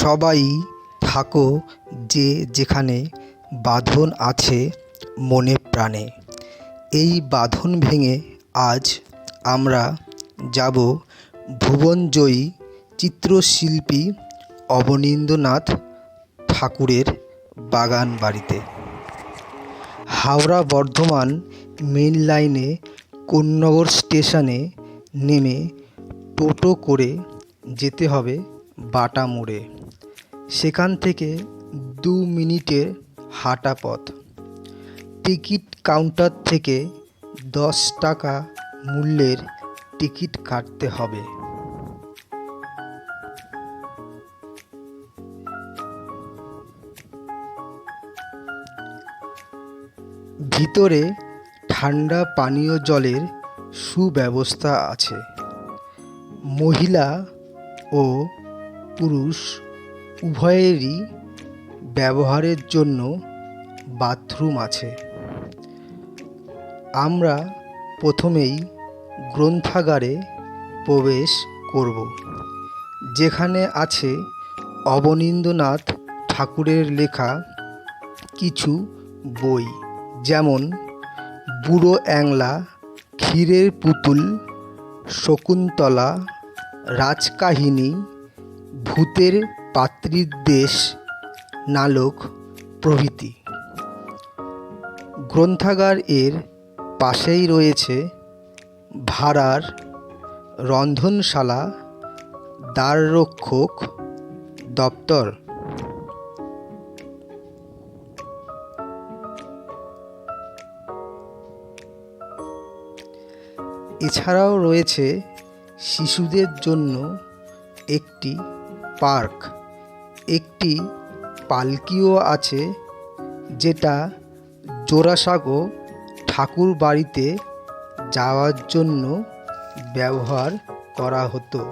সবাই থাকো যে যেখানে বাঁধন আছে মনে প্রাণে। এই বাঁধন ভেঙে আজ আমরা যাব ভুবনজয়ী চিত্রশিল্পী অবনীন্দ্রনাথ ঠাকুরের বাগান বাড়িতে হাওড়া বর্ধমান মেন লাইনে কোন্নগর স্টেশনে নেমে টোটো করে যেতে হবে বাটা মোড়ে। সেখান থেকে দু মিনিটের হাঁটা পথ। টিকিট কাউন্টার থেকে দশ টাকা মূল্যের টিকিট কাটতে হবে। ভিতরে ঠান্ডা পানীয় জলের সুব্যবস্থা আছে। মহিলা ও পুরুষ উভয়েরই ব্যবহারের জন্য বাথরুম আছে। আমরা প্রথমেই গ্রন্থাগারে প্রবেশ করব, যেখানে আছে অবনীন্দ্রনাথ ঠাকুরের লেখা কিছু বই, যেমন বুড়ো অ্যাংলা, ক্ষীরের পুতুল, শকুন্তলা, রাজকাহিনী, ভূতের পাত্রীর দেশ নালক প্রভৃতি। গ্রন্থাগার এর পাশেই রয়েছে ভাড়ার রন্ধনশালা, দ্বাররক্ষক দপ্তর। এছাড়াও রয়েছে শিশুদের জন্য একটি পার্ক। একটি পালকিও আছে যেটা জোড়াসাঁকো ঠাকুর বাড়িতে যাওয়ার জন্য ব্যবহার করা হতো।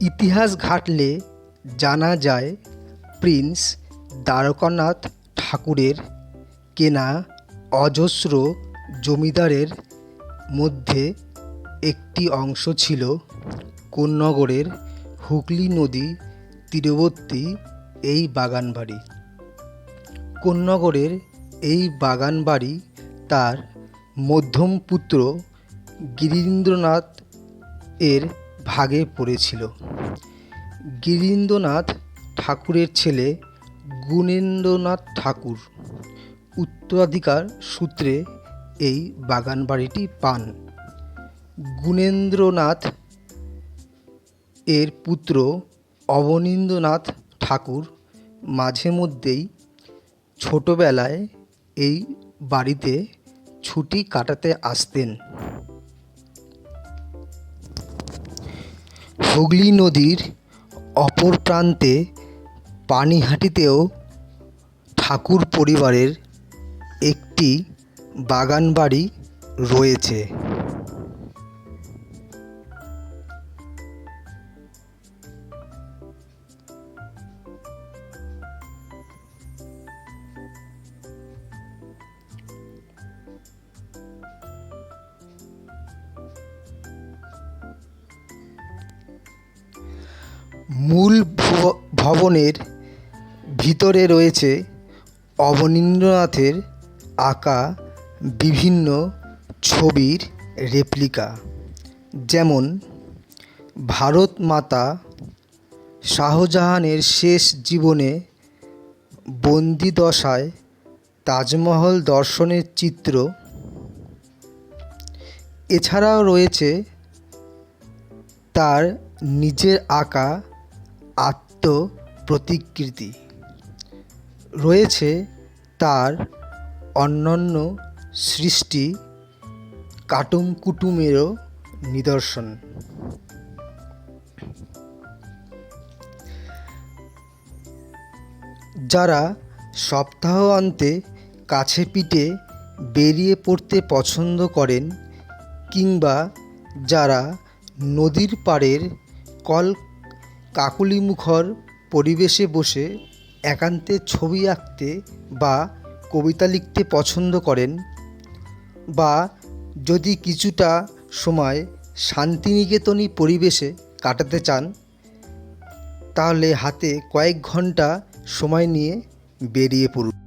ইতিহাস ঘাটলে জানা যায়, প্রিন্স দ্বারকানাথ ঠাকুরের কেনা অজস্র জমিদারের মধ্যে একটি অংশ ছিল কোন্নগরের হুগলি নদী তীরবর্তী এই বাগানবাড়ি। কোন্নগরের এই বাগানবাড়ি তার মধ্যম পুত্র গিরীন্দ্রনাথ এর ভাগে পড়েছিল। গিরীন্দ্রনাথ ঠাকুরের ছেলে গুণেন্দ্রনাথ ঠাকুর, উত্তরাধিকার সূত্রে এই বাগান বাড়িটি পান। গুণেন্দ্রনাথ এর পুত্র অবনীন্দ্রনাথ ঠাকুর মাঝে মধ্যেই ছোটবেলায় এই বাড়িতে ছুটি কাটাতে আসতেন। হুগলি নদীর অপর প্রান্তে পানিহাটিতেও ঠাকুর পরিবারের একটি বাগান বাড়ি রয়েছে। মূল ভবনের ভিতরে রয়েছে অবনীন্দ্রনাথের আঁকা বিভিন্ন ছবির রেপ্লিকা যেমন ভারত মাতা শাহজাহানের শেষ জীবনে বন্দি দশায় তাজমহল দর্শনের চিত্র। এছাড়াও রয়েছে তার নিজের আঁকা আত্মপ্রতিকৃতি। রয়েছে তার অন্যান্য সৃষ্টি কাটুম কুটুমেরও নিদর্শন। যারা সপ্তাহান্তে কাছে পিঠে বেরিয়ে পড়তে পছন্দ করেন কিংবা যারা নদীর পাড়ের কল কাকুলিমুখর পরিবেশে বসে একান্তে ছবি আঁকতে বা কবিতা লিখতে পছন্দ করেন বা যদি কিছুটা সময় শান্তিনিকেতনী পরিবেশে কাটাতে চান, তাহলে হাতে কয়েক ঘণ্টা সময় নিয়ে বেরিয়ে পড়ুন।